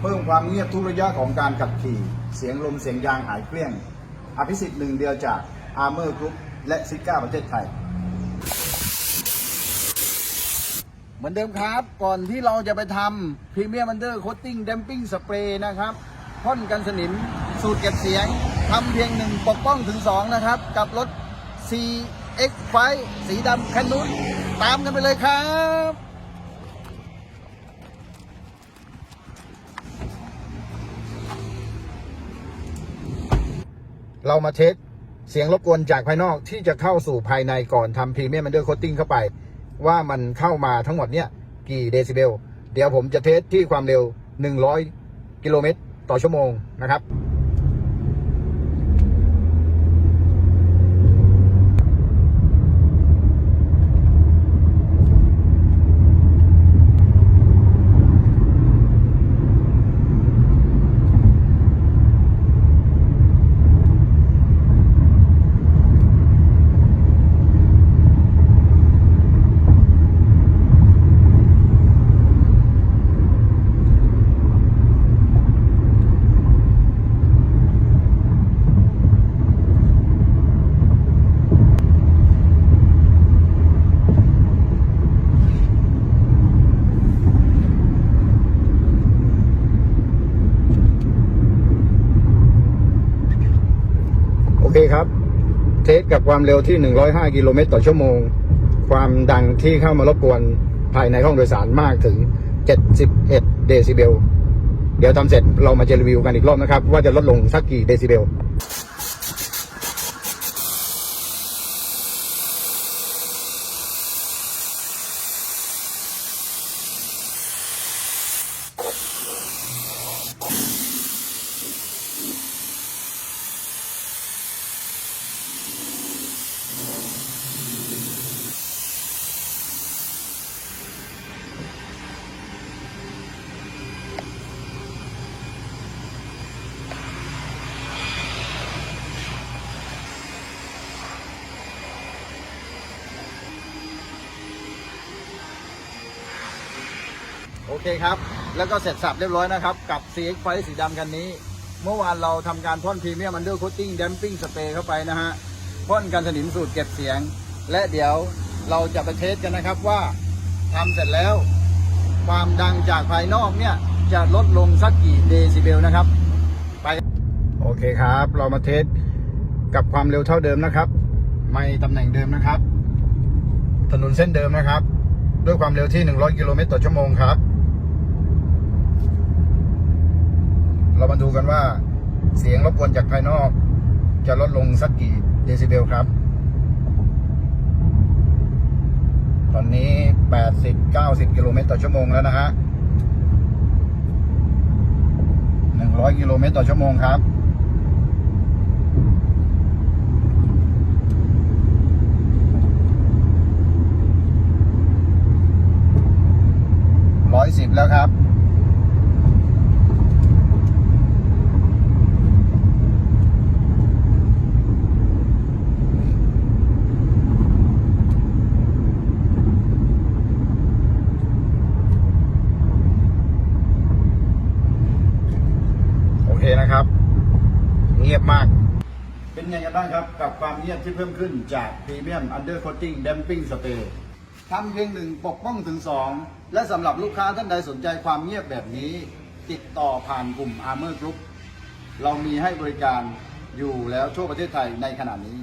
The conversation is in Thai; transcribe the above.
เพิ่มความเงียบทุกระยะของการขับขี่ เสียงลมเสียงยางหายเกลี้ยง อภิสิทธิ์หนึ่งเดียวจากอาร์เมอร์กรุ๊ปและซิก้าประเทศไทย เหมือนเดิมครับ ก่อนที่เราจะไปทำพรีเมียม u ันเดอร์โคตติ้งเดมปิ้งสเปรย์นะครับพ่นกันสนิมสูตรเก็บเสียงทำเพียงหนึ่งปกป้องถึง2นะครับ กับรถ CX ไฟสีดำคันนู้นตามกันไปเลยครับ เรามาเทสเสียงรบกวนจากภายนอกที่จะเข้าสู่ภายในก่อนทำพรีเมียม u ันเดอร์โคตติ้งเข้าไป ว่ามันเข้ามาทั้งหมดเนี่ยกี่เดซิเบล เดี๋ยวผมจะเทสที่ความเร็ว 100 กิโลเมตรต่อชั่วโมงนะครับ คครับ เทสกับความเร็วที่ 105 กิโลเมตรต่อชั่วโมง ความดังที่เข้ามารบกวนภายในห้องโดยสารมากถึง 71 เดซิเบล เดี๋ยวทำเสร็จเรามาจะรีวิวกันอีกรอบนะครับ ว่าจะลดลงสักกี่เดซิเบล โอเคครับ แล้วก็เสร็จสับเรียบร้อยนะครับ กับ CX ไฟสีดำคันนี้ เมื่อวานเราทำการพ่นพรีเมียมันเดอร์โคตติ้ง d ดมปิ้งสเปรย์เข้าไปนะฮะพ่นกันสนิมสูตรเก็บเสียง และเดี๋ยวเราจะไปเทสกันนะครับว่าทำเสร็จแล้ว ความดังจากภายนอกเนี่ย จะลดลงสักกี่เดซิเบลนะครับ ไป โอเคครับ เรามาเทสกับความเร็วเท่าเดิมนะครับ ไม่ตำแหน่งเดิมนะครับ ถนนเส้นเดิมนะครับ ด้วยความเร็วที่ 100 กิโลเมตรต่อชั่วโมงครับ เรามา ดูกันว่า เสียงรบกวนจากภายนอก จะลดลงสักกี่เดซิเบลครับ ตอนนี้ 80 90 กิโลเมตรต่อชั่วโมงแล้วนะฮะ 100 กิโลเมตรต่อชั่วโมงครับร้อยสิบแล้วครับ นะครับ เงียบมาก เป็นไงกันบ้างครับ กับความเงียบที่เพิ่มขึ้นจากพรีเมียมอันเดอร์โคตติ้งเดมปิ้งสเปรย์ทำเพียงหนึ่งปกป้องถึง 2 และสำหรับลูกค้าท่านใดสนใจความเงียบแบบนี้ ติดต่อผ่านกลุ่ม Armor Group เรามีให้บริการอยู่แล้วทั่วประเทศไทยในขณะนี้